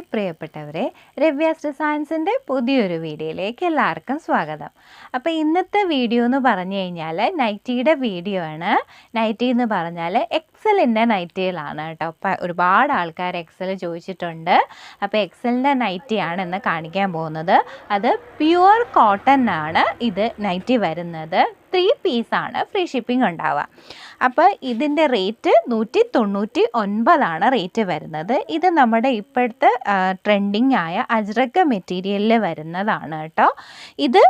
Hi പ്രിയപ്പെട്ടവരെ രവ്യാസ് സയൻസിന്റെ പുതിയൊരു വീഡിയോയിലേക്ക് എല്ലാവർക്കും സ്വാഗതം. അപ്പോൾ ഇന്നത്തെ വീഡിയോ എന്ന് പറഞ്ഞു കഴിഞ്ഞാൽ നൈറ്റിയുടെ വീഡിയോ ആണ്. നൈറ്റി എന്ന് പറഞ്ഞാൽ എക്സലിന്റെ നൈറ്റികളാണ് കേട്ടോ അപ്പോൾ ഒരുപാട് ആൾക്കാർ എക്സൽ ചോദിച്ചിട്ടുണ്ട്. അപ്പോൾ എക്സലിന്റെ നൈറ്റിയാണ് ഇന്ന് കാണിക്കാൻ പോകുന്നത്. അത് പ്യുവർ കോട്ടൺ ആണ് ഇത് നൈറ്റി വരുന്നത്. ത്രീ പീസാണ് ഫ്രീ ഷിപ്പിംഗ് ഉണ്ടാവുക. അപ്പോൾ ഇതിന്റെ റേറ്റ് നൂറ്റി തൊണ്ണൂറ്റി ഒൻപതാണ് റേറ്റ് വരുന്നത്. ഇത് നമ്മുടെ ഇപ്പോഴത്തെ ട്രെൻഡിങ് ആയ അജ്രക്ക മെറ്റീരിയലിൽ വരുന്നതാണ് കേട്ടോ ഇത്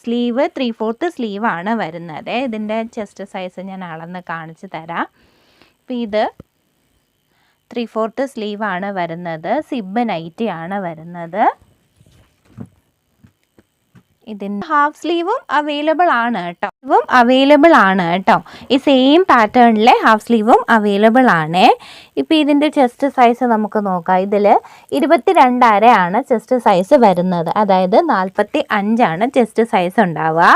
സ്ലീവ് ത്രീ ഫോർത്ത് സ്ലീവാണ് വരുന്നത്. ഇതിന്റെ ചെസ്റ്റ് സൈസ് ഞാൻ അളന്ന് കാണിച്ചു തരാം. അപ്പോൾ ഇത് ത്രീ ഫോർത്ത് സ്ലീവാണ് വരുന്നത്. സിബ് നൈറ്റി ആണ് വരുന്നത്. ഇതിന്റെ ഹാഫ് സ്ലീവും അവൈലബിൾ ആണ് കേട്ടോ. സ്ലീവും അവൈലബിൾ ആണ് കേട്ടോ. ഈ സെയിം പാറ്റേണിലെ ഹാഫ് സ്ലീവും അവൈലബിൾ ആണ്. ഇപ്പോൾ ഇതിന്റെ ചെസ്റ്റ് സൈസ് നമുക്ക് നോക്കാം. ഇതിൽ ഇരുപത്തി രണ്ടരയാണ് ചെസ്റ്റ് സൈസ് വരുന്നത്. അതായത് നാൽപ്പത്തി അഞ്ചാണ് ചെസ്റ്റ് സൈസ് ഉണ്ടാവുക.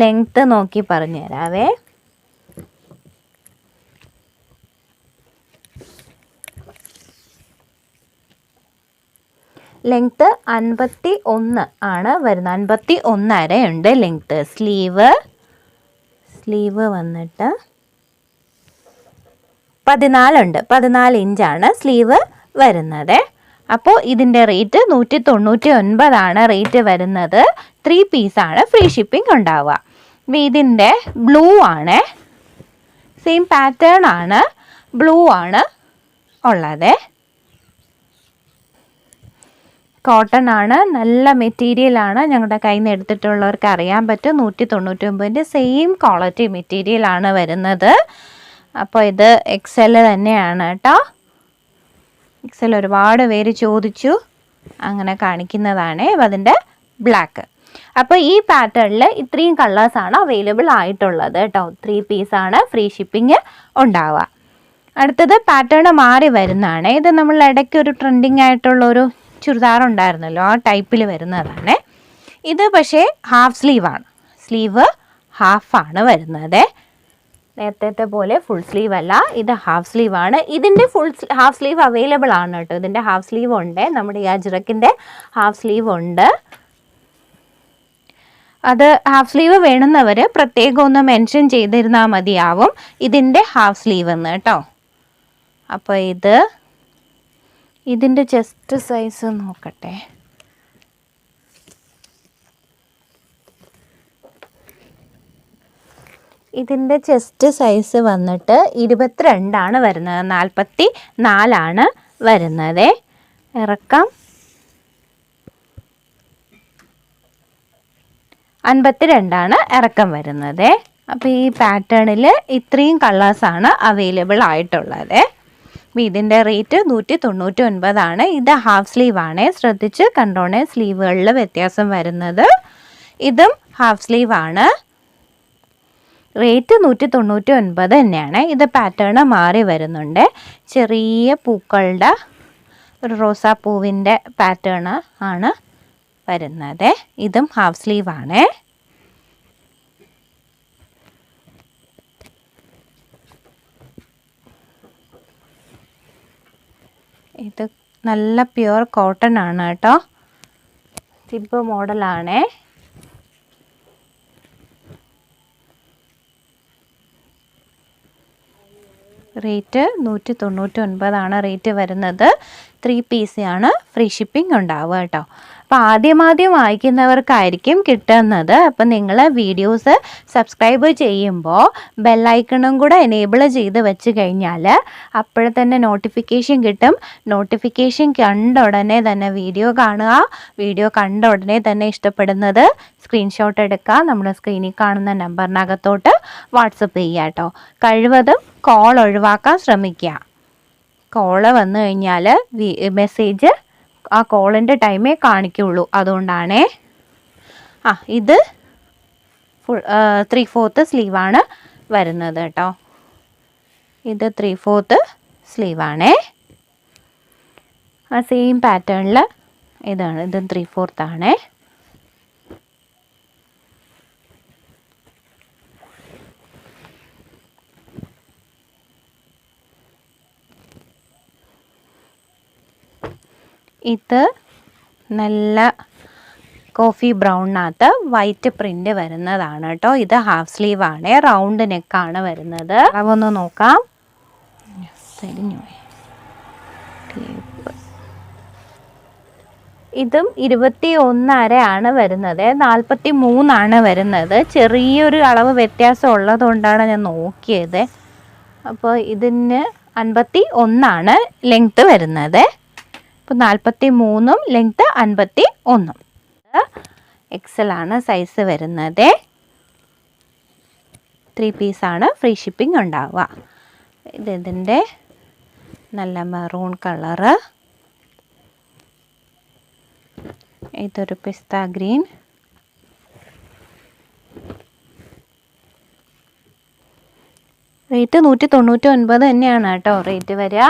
ലെങ്ത്ത് നോക്കി പറഞ്ഞു തരാവേ ലെങ്ത്ത് അൻപത്തി ഒന്ന് ആണ് വരുന്നത്. അൻപത്തി ഒന്നരയുണ്ട് ലെങ്ത്ത് സ്ലീവ് സ്ലീവ് വന്നിട്ട് പതിനാലുണ്ട് പതിനാല് ഇഞ്ചാണ് സ്ലീവ് വരുന്നത്. അപ്പോൾ ഇതിന്റെ റേറ്റ് നൂറ്റി തൊണ്ണൂറ്റി ഒൻപതാണ് റേറ്റ് വരുന്നത് ത്രീ പീസാണ് ഫ്രീ ഷിപ്പിംഗ് ഉണ്ടാവുക. വീതിന്റെ ബ്ലൂ ആണ്. സെയിം പാറ്റേൺ ആണ്. ബ്ലൂ ആണ് ഉള്ളത്. കോട്ടൺ ആണ്. നല്ല മെറ്റീരിയൽ ആണ്. ഞങ്ങളുടെ കയ്യിൽ നിന്ന് എടുത്തിട്ടുള്ളവർക്ക് അറിയാൻ പറ്റും. നൂറ്റി തൊണ്ണൂറ്റി ഒമ്പതിന്റെ സെയിം ക്വാളിറ്റി മെറ്റീരിയൽ ആണ് വരുന്നത്. അപ്പോൾ ഇത് എക്സൽ തന്നെയാണ് കേട്ടോ എക്സൽ ഒരുപാട് പേര് ചോദിച്ചു. അങ്ങനെ കാണിക്കുന്നതാണ്. അതിന്റെ ബ്ലാക്ക് അപ്പോൾ ഈ പാറ്റേണിൽ ഇത്രയും കളേഴ്സാണ് അവൈലബിൾ ആയിട്ടുള്ളത് കേട്ടോ ത്രീ പീസാണ് ഫ്രീ ഷിപ്പിംഗ് ഉണ്ടാവുക. അടുത്തത് പാറ്റേൺ മാറി വരുന്നതാണ്. ഇത് നമ്മൾ ഇടയ്ക്ക് ഒരു ട്രെൻഡിങ് ആയിട്ടുള്ള ഉണ്ടായിരുന്നല്ലോ ആ ടൈപ്പിൽ വരുന്നതാണ്. ഇത് പക്ഷേ ഹാഫ് സ്ലീവാണ്. സ്ലീവ് ഹാഫാണ് വരുന്നത്. നേരത്തെ പോലെ ഫുൾ സ്ലീവ് അല്ല ഇത് ഹാഫ് സ്ലീവ് ആണ് ഇതിന്റെ ഫുൾ ഹാഫ് സ്ലീവ് അവൈലബിൾ ആണ് കേട്ടോ. ഇതിന്റെ ഹാഫ് സ്ലീവ് ഉണ്ട്. നമ്മുടെ ഈ അജ്രക്കിന്റെ ഹാഫ് സ്ലീവ് ഉണ്ട്. അത് ഹാഫ് സ്ലീവ് വേണമെന്നവർ പ്രത്യേകം ഒന്ന് മെൻഷൻ ചെയ്തിരുന്നാൽ മതിയാവും ഇതിന്റെ ഹാഫ് സ്ലീവ് എന്ന് കേട്ടോ. അപ്പോൾ ഇത് ഇതിന്റെ ചെസ്റ്റ് സൈസ് നോക്കട്ടെ. ഇതിന്റെ ചെസ്റ്റ് സൈസ് വന്നിട്ട് ഇരുപത്തിരണ്ടാണ് വരുന്നത്. നാൽപ്പത്തി നാലാണ് വരുന്നത്. ഇറക്കം. അൻപത്തി രണ്ടാണ് ഇറക്കം വരുന്നത്. അപ്പോൾ ഈ പാറ്റേണിൽ ഇത്രയും കളേഴ്സാണ് അവൈലബിൾ ആയിട്ടുള്ളത്. അപ്പോൾ ഇതിന്റെ റേറ്റ് നൂറ്റി തൊണ്ണൂറ്റി ഒൻപതാണ് ഇത് ഹാഫ് സ്ലീവ് ആണ്. ശ്രദ്ധിച്ച് കണ്ടോണേ സ്ലീവുകളിൽ വ്യത്യാസം വരുന്നത്. ഇതും ഹാഫ് സ്ലീവ് ആണ്. റേറ്റ് നൂറ്റി തൊണ്ണൂറ്റി ഒൻപത് തന്നെയാണ്. ഇത് പാറ്റേൺ മാറി വരുന്നുണ്ട്. ചെറിയ പൂക്കളുടെ ഒരു റോസാപ്പൂവിന്റെ പാറ്റേൺ ആണ് വരുന്നത്. ഇതും ഹാഫ് സ്ലീവ് ആണ്. ഇത് നല്ല പ്യുവർ കോട്ടൺ ആണ് കേട്ടോ. സിബ് മോഡലാണേ റേറ്റ് നൂറ്റി തൊണ്ണൂറ്റി ഒൻപതാണ് റേറ്റ് വരുന്നത്. ത്രീ പീസാണ് ഫ്രീ ഷിപ്പിംഗ് ഉണ്ടാവുക കേട്ടോ. അപ്പോൾ ആദ്യമാദ്യം വായിക്കുന്നവർക്കായിരിക്കും കിട്ടുന്നത്. അപ്പം നിങ്ങൾ വീഡിയോസ് സബ്സ്ക്രൈബ് ചെയ്യുമ്പോൾ ബെല്ലൈക്കണും കൂടെ എനേബിൾ ചെയ്ത് വെച്ച് കഴിഞ്ഞാൽ അപ്പോൾ തന്നെ നോട്ടിഫിക്കേഷൻ കിട്ടും. നോട്ടിഫിക്കേഷൻ കണ്ട ഉടനെ തന്നെ വീഡിയോ കാണുക. വീഡിയോ കണ്ട ഉടനെ തന്നെ ഇഷ്ടപ്പെടുന്നത് സ്ക്രീൻഷോട്ട് എടുക്കുക. നമ്മുടെ സ്ക്രീനിൽ കാണുന്ന നമ്പറിനകത്തോട്ട് വാട്സപ്പ് ചെയ്യുക കേട്ടോ. കഴിവതും കോൾ ഒഴിവാക്കാൻ ശ്രമിക്കുക. കോൾ വന്നു കഴിഞ്ഞാൽ മെസ്സേജ് ആ കോളിന്റെ ടൈമേ കാണിക്കുള്ളൂ അതുകൊണ്ടാണേ. ആ ഇത് ഫുൾ ത്രീ ഫോർത്ത് സ്ലീവാണ് വരുന്നത് കേട്ടോ. ഇത് ത്രീ ഫോർത്ത് സ്ലീവാണേ ആ സെയിം പാറ്റേണിൽ ഇതാണ്. ഇതും ത്രീ ഫോർത്ത് ആണേ. ഇത് നല്ല കോഫി ബ്രൗണിനകത്ത് വൈറ്റ് പ്രിന്റ് വരുന്നതാണ് കേട്ടോ. ഇത് ഹാഫ് സ്ലീവ് ആണ്. റൗണ്ട് നെക്കാണ് വരുന്നത്. അതൊന്ന് നോക്കാം. ഇതും ഇരുപത്തി ഒന്നരയാണ് വരുന്നത്. നാൽപ്പത്തി മൂന്നാണ് വരുന്നത്. ചെറിയൊരു അളവ് വ്യത്യാസം ഉള്ളതുകൊണ്ടാണ് ഞാൻ നോക്കിയത്. അപ്പോൾ ഇതിന് അൻപത്തി ഒന്നാണ് ലെങ്ത്ത് വരുന്നത്. ഇപ്പോൾ നാൽപ്പത്തി മൂന്നും ലെങ്ത്ത് അൻപത്തി ഒന്നും എക്സലാണ് സൈസ് വരുന്നത് ത്രീ പീസാണ് ഫ്രീ ഷിപ്പിംഗ് ഉണ്ടാവുക. ഇത് ഇതിന്റെ നല്ല മെറൂൺ കളറ് ഇതൊരു പിസ്ത ഗ്രീൻ റേറ്റ് നൂറ്റി തൊണ്ണൂറ്റി ഒൻപത് തന്നെയാണ് കേട്ടോ റേറ്റ് വരിക.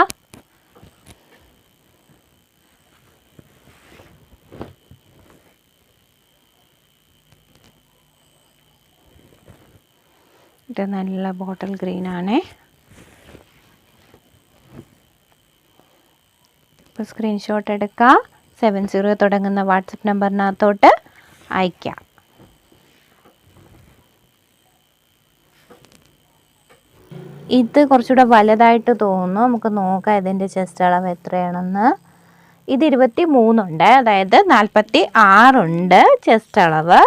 ഇത് നല്ല ബോട്ടിൽ ഗ്രീൻ ആണ്. ഇപ്പോൾ സ്ക്രീൻഷോട്ട് എടുക്കുക സെവൻ സീറോ തുടങ്ങുന്ന വാട്സപ്പ് നമ്പറിനകത്തോട്ട് അയക്കാം. ഇത് കുറച്ചുകൂടെ വലുതായിട്ട് തോന്നുന്നു. നമുക്ക് നോക്കാം ഇതിന്റെ ചെസ്റ്റ് അളവ് എത്രയാണെന്ന്. ഇത് ഇരുപത്തി മൂന്നുണ്ട് അതായത് നാൽപ്പത്തി ആറുണ്ട് ചെസ്റ്റ് അളവ്.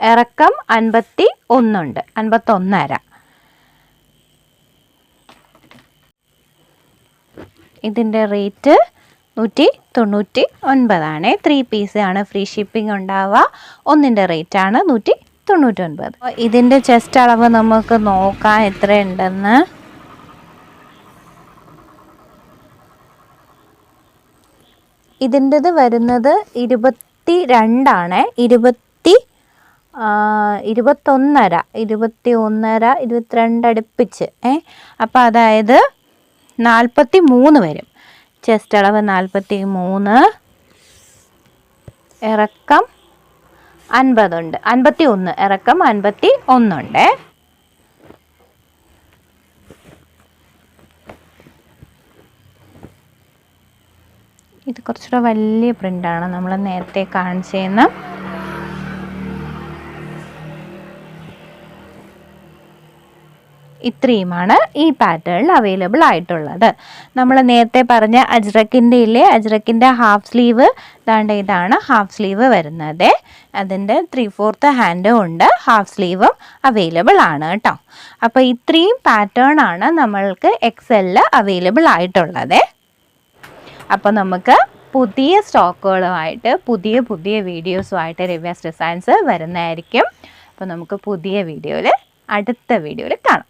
ഇറക്കം അൻപത്തി ഒന്നുണ്ട്. അൻപത്തൊന്നര. ഇതിന്റെ റേറ്റ് നൂറ്റി തൊണ്ണൂറ്റി ഒൻപതാണ് ത്രീ പീസ് ആണ്. ഫ്രീ ഷിപ്പിംഗ് ഉണ്ടാവുക. ഒന്നിന്റെ റേറ്റ് ആണ് നൂറ്റി തൊണ്ണൂറ്റി ഒൻപത് ഇതിന്റെ ചെസ്റ്റ് അളവ് നമുക്ക് നോക്കാം എത്രയുണ്ടെന്ന്. ഇതിന്റെത് വരുന്നത് ഇരുപത്തി രണ്ടാണ് ഇരുപത്തി ഇരുപത്തൊന്നര ഇരുപത്തി ഒന്നര ഇരുപത്തിരണ്ട് അടുപ്പിച്ച് ഏ? അപ്പോൾ അതായത് നാൽപ്പത്തി മൂന്ന് വരും. ചെസ്റ്റ് അളവ് നാൽപ്പത്തി മൂന്ന് ഇറക്കം അൻപതുണ്ട്. അൻപത്തി ഒന്ന് ഇറക്കം അൻപത്തി ഒന്നുണ്ട് ഇത് കുറച്ചുകൂടെ വലിയ പ്രിന്റാണ് നമ്മൾ നേരത്തെ കാണിച്ചതെന്ന് ഇത്രയുമാണ് ഈ പാറ്റേണിൽ അവൈലബിൾ ആയിട്ടുള്ളത്. നമ്മൾ നേരത്തെ പറഞ്ഞ അജ്രക്കിന്റെ ഇല്ലേ? അജ്രക്കിന്റെ ഹാഫ് സ്ലീവ് ദാണ്ട് ഇതാണ് ഹാഫ് സ്ലീവ് വരുന്നത്. അതിന്റെ ത്രീ ഫോർത്ത് ഹാൻഡും ഉണ്ട് ഹാഫ് സ്ലീവും അവൈലബിൾ ആണ് കേട്ടോ അപ്പോൾ ഇത്രയും പാറ്റേൺ ആണ് നമ്മൾക്ക് എക്സെല്ലിൽ അവൈലബിൾ ആയിട്ടുള്ളത്. അപ്പോൾ നമുക്ക് പുതിയ സ്റ്റോക്കുകളുമായിട്ട് പുതിയ പുതിയ വീഡിയോസുമായിട്ട് റിവേഴ്സ് ഡിസൈൻസ് വരുന്നതായിരിക്കും. അപ്പോൾ നമുക്ക് പുതിയ വീഡിയോയിൽ അടുത്ത വീഡിയോയിൽ കാണാം.